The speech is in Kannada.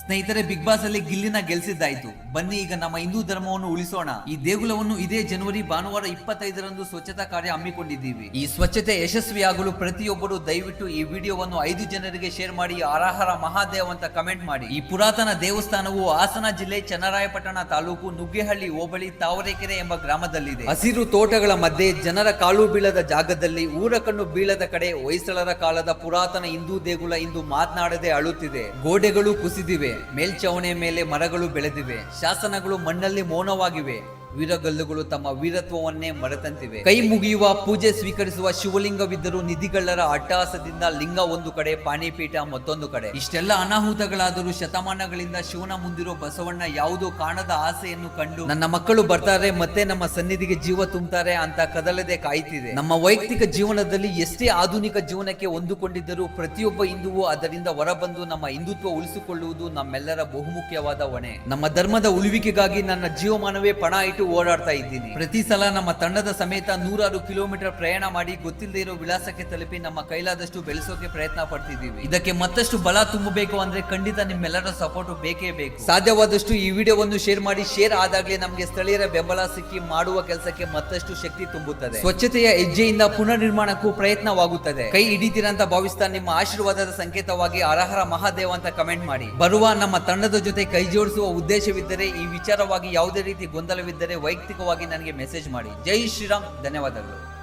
ಸ್ನೇಹಿತರೆ ಬಿಗ್ ಬಾಸ್ ಅಲ್ಲಿ ಗಿಲ್ಲಿನ ಗೆಲ್ಸಿದ್ದಾಯ್ತು. ಬನ್ನಿ, ಈಗ ನಮ್ಮ ಹಿಂದೂ ಧರ್ಮವನ್ನು ಉಳಿಸೋಣ. ಈ ದೇಗುಲವನ್ನು ಇದೇ ಜನವರಿ, ಭಾನುವಾರ ಇಪ್ಪತ್ತೈದರಂದು ಸ್ವಚ್ಛತಾ ಕಾರ್ಯ ಹಮ್ಮಿಕೊಂಡಿದ್ದೀವಿ. ಈ ಸ್ವಚ್ಛತೆ ಯಶಸ್ವಿಯಾಗಲು ಪ್ರತಿಯೊಬ್ಬರು ದಯವಿಟ್ಟು ಈ ವಿಡಿಯೋವನ್ನು ಐದು ಜನರಿಗೆ ಶೇರ್ ಮಾಡಿ ಅರಹರ ಮಹಾದೇವ್ ಅಂತ ಕಮೆಂಟ್ ಮಾಡಿ. ಈ ಪುರಾತನ ದೇವಸ್ಥಾನವು ಹಾಸನ ಜಿಲ್ಲೆ ಚನ್ನರಾಯಪಟ್ಟಣ ತಾಲೂಕು ನುಗ್ಗೇಹಳ್ಳಿ, ಹೋಬಳಿ ತಾವರೆಕೆರೆ ಎಂಬ ಗ್ರಾಮದಲ್ಲಿದೆ. ಹಸಿರು ತೋಟಗಳ ಮಧ್ಯೆ ಜನರ ಕಾಲು ಬೀಳದ ಜಾಗದಲ್ಲಿ ಊರ ಕಣ್ಣು ಬೀಳದ ಕಡೆ ಹೊಯ್ಸಳರ ಕಾಲದ ಪುರಾತನ ಹಿಂದೂ ದೇಗುಲ ಇಂದು ಮಾತನಾಡದೆ ಅಳುತ್ತಿದೆ. ಗೋಡೆಗಳು ಕುಸಿದಿವೆ. ಮೇಲ್ಛಾವಣಿ ಮೇಲೆ ಮರಗಳು ಬೆಳೆದಿವೆ. ಶಾಸನಗಳು ಮಣ್ಣಲ್ಲಿ ಮೌನವಾಗಿವೆ. ವೀರಗಲ್ಲುಗಳು ತಮ್ಮ ವೀರತ್ವವನ್ನೇ ಮರೆತಂತಿವೆ. ಕೈ ಮುಗಿಯುವ ಪೂಜೆ ಸ್ವೀಕರಿಸುವ ಶಿವಲಿಂಗವಿದ್ದರೂ ನಿಧಿಗಳ್ಳರ ಅಟ್ಟಹಾಸದಿಂದ ಲಿಂಗ ಒಂದು ಕಡೆ, ಪಾಣಿಪೀಠ ಮತ್ತೊಂದು ಕಡೆ. ಇಷ್ಟೆಲ್ಲ ಅನಾಹುತಗಳಾದರೂ ಶತಮಾನಗಳಿಂದ ಶಿವನ ಮುಂದಿರೋ ಬಸವಣ್ಣ ಯಾವುದೋ ಕಾಣದ ಆಸೆಯನ್ನು ಕಂಡು, ನನ್ನ ಮಕ್ಕಳು ಬರ್ತಾರೆ, ಮತ್ತೆ ನಮ್ಮ ಸನ್ನಿಧಿಗೆ ಜೀವ ತುಂಬುತ್ತಾರೆ ಅಂತ ಕದಲದೆ ಕಾಯ್ತಿದೆ. ನಮ್ಮ ವೈಯಕ್ತಿಕ ಜೀವನದಲ್ಲಿ ಎಷ್ಟೇ ಆಧುನಿಕ ಜೀವನಕ್ಕೆ ಹೊಂದಿಕೊಂಡಿದ್ದರೂ ಪ್ರತಿಯೊಬ್ಬ ಹಿಂದುವು ಅದರಿಂದ ಹೊರಬಂದು ನಮ್ಮ ಹಿಂದುತ್ವ ಉಳಿಸಿಕೊಳ್ಳುವುದು ನಮ್ಮೆಲ್ಲರ ಬಹುಮುಖ್ಯವಾದ ಹೊಣೆ. ನಮ್ಮ ಧರ್ಮದ ಉಳಿವಿಕೆಗಾಗಿ ನನ್ನ ಜೀವಮಾನವೇ ಪಣ ಇಟ್ಟು ಓಡಾಡ್ತಾ ಇದ್ದೀನಿ. ಪ್ರತಿ ಸಲ ನಮ್ಮ ತಂಡದ ಸಮೇತ ನೂರಾರು ಕಿಲೋಮೀಟರ್ ಪ್ರಯಾಣ ಮಾಡಿ ಗೊತ್ತಿಲ್ಲದೆ ಇರೋ ವಿಳಾಸಕ್ಕೆ ತಲುಪಿ ನಮ್ಮ ಕೈಲಾದಷ್ಟು ಬೆಳೆಸೋಕೆ ಪ್ರಯತ್ನ ಪಡ್ತಿದ್ದೀವಿ. ಇದಕ್ಕೆ ಮತ್ತಷ್ಟು ಬಲ ತುಂಬಬೇಕು ಅಂದ್ರೆ ಖಂಡಿತ ನಿಮ್ಮೆಲ್ಲರ ಸಪೋರ್ಟ್ ಬೇಕೇ ಬೇಕು. ಸಾಧ್ಯವಾದಷ್ಟು ಈ ವಿಡಿಯೋವನ್ನು ಶೇರ್ ಮಾಡಿ ಶೇರ್ ಆದಾಗಲೇ ನಮಗೆ ಸ್ಥಳೀಯರ ಬೆಂಬಲ ಸಿಕ್ಕಿ ಮಾಡುವ ಕೆಲಸಕ್ಕೆ ಮತ್ತಷ್ಟು ಶಕ್ತಿ ತುಂಬುತ್ತದೆ. ಸ್ವಚ್ಛತೆಯ ಹೆಜ್ಜೆಯಿಂದ ಪುನರ್ ನಿರ್ಮಾಣಕ್ಕೂ ಪ್ರಯತ್ನವಾಗುತ್ತದೆ. ಕೈ ಹಿಡಿದಿರಂತ ಅಂತ ಭಾವಿಸ್ತಾ ನಿಮ್ಮ ಆಶೀರ್ವಾದದ ಸಂಕೇತವಾಗಿ ಅರಹರ ಮಹಾದೇವ ಅಂತ ಕಮೆಂಟ್ ಮಾಡಿ. ಬರುವ ನಮ್ಮ ತಂಡದ ಜೊತೆ ಕೈ ಜೋಡಿಸುವ ಉದ್ದೇಶವಿದ್ದರೆ ಈ ವಿಚಾರವಾಗಿ ಯಾವುದೇ ರೀತಿ ಗೊಂದಲವಿದ್ದರೆ ವೈಯಕ್ತಿಕವಾಗಿ ನನಗೆ ಮೆಸೇಜ್ ಮಾಡಿ. ಜೈ ಶ್ರೀರಾಮ್ ಧನ್ಯವಾದಗಳು.